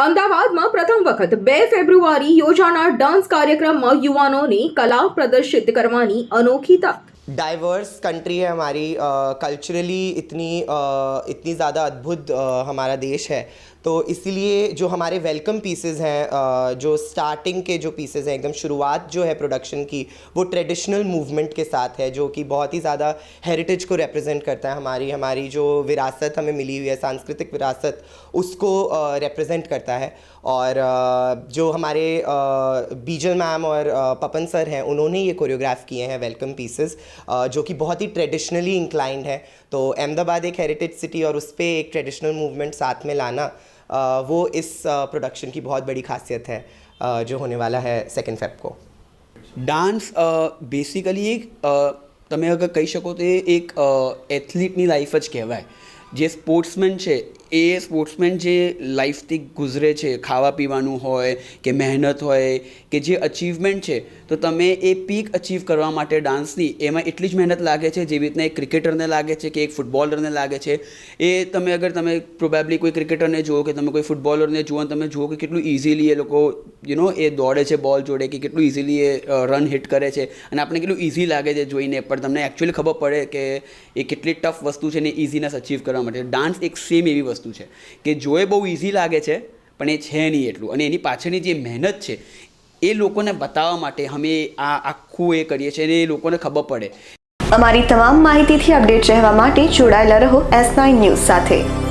અમદાવાદમાં પ્રથમ વખત બે ફેબ્રુઆરી યોજાનાર ડાન્સ કાર્યક્રમમાં યુવાનોની કલા પ્રદર્શિત કરવાની અનોખી તક. डाइवर्स कंट्री है हमारी कल्चरली uh, इतनी अ, इतनी ज़्यादा अद्भुत अ, हमारा देश है। तो इसीलिए जो हमारे वेलकम पीसेस हैं जो स्टार्टिंग के जो पीसेज हैं एकदम शुरुआत जो है प्रोडक्शन की वो ट्रेडिशनल मूवमेंट के साथ है जो कि बहुत ही ज़्यादा हेरिटेज को रिप्रेजेंट करता है हमारी हमारी जो विरासत हमें मिली हुई है सांस्कृतिक विरासत उसको रिप्रेजेंट करता है। और जो हमारे बीजल मैम और पपन सर हैं उन्होंने ये कोरियोग्राफ किए हैं वेलकम पीसेस जो कि बहुत ही ट्रेडिशनली इंक्लाइंड है तो अहमदाबाद एक हेरिटेज सिटी और उस पर एक ट्रेडिशनल मूवमेंट साथ में लाना अ, वो इस प्रोडक्शन की बहुत बड़ी खासियत है अ, जो होने वाला है सेकेंड फेब को ડાન્સ બેસિકલી એક અ, તમે અગર કહી શકો તો એ એક એથ્લીટની લાઈફ જ કહેવાય જે સ્પોર્ટ્સમેન છે એ સ્પોર્ટ્સમેન જે લાઈફથી ગુજરે છે, ખાવા પીવાનું હોય કે મહેનત હોય કે જે અચીવમેન્ટ છે, તો તમે એ પીક અચીવ કરવા માટે ડાન્સની એમાં એટલી જ મહેનત લાગે છે, જેવી રીતના એક ક્રિકેટરને લાગે છે કે એક ફૂટબોલરને લાગે છે. એ તમે અગર તમે પ્રોબેબલી કોઈ ક્રિકેટરને જુઓ કે તમે કોઈ ફૂટબોલરને જુઓ તમે જુઓ કે કેટલું ઇઝીલી એ લોકો યુ નો એ દોડે છે બોલ જોડે કે કેટલું ઇઝીલી એ રન હિટ કરે છે અને આપણે કેટલું ઇઝી લાગે છે જોઈને, પણ તમને એકચ્યુઅલી ખબર પડે કે એ કેટલી ટફ વસ્તુ છે ને ઇઝીનેસ અચીવ કરવા માટે. ડાન્સ એક સેમ એવી વસ્તુ છે. કે જોએ બહુ ઇઝી લાગે છે, પણ એ છે નહીં એટલું. અને એની પાછળની જે મહેનત છે, એ લોકોને બતાવવા માટે અમે આ આખું એ કરીએ છીએ અને એ લોકોને ખબર પડે. અમારી તમામ માહિતીથી અપડેટ રહેવા માટે જોડાયેલા રહો એસ નાઇન ન્યૂઝ સાથે.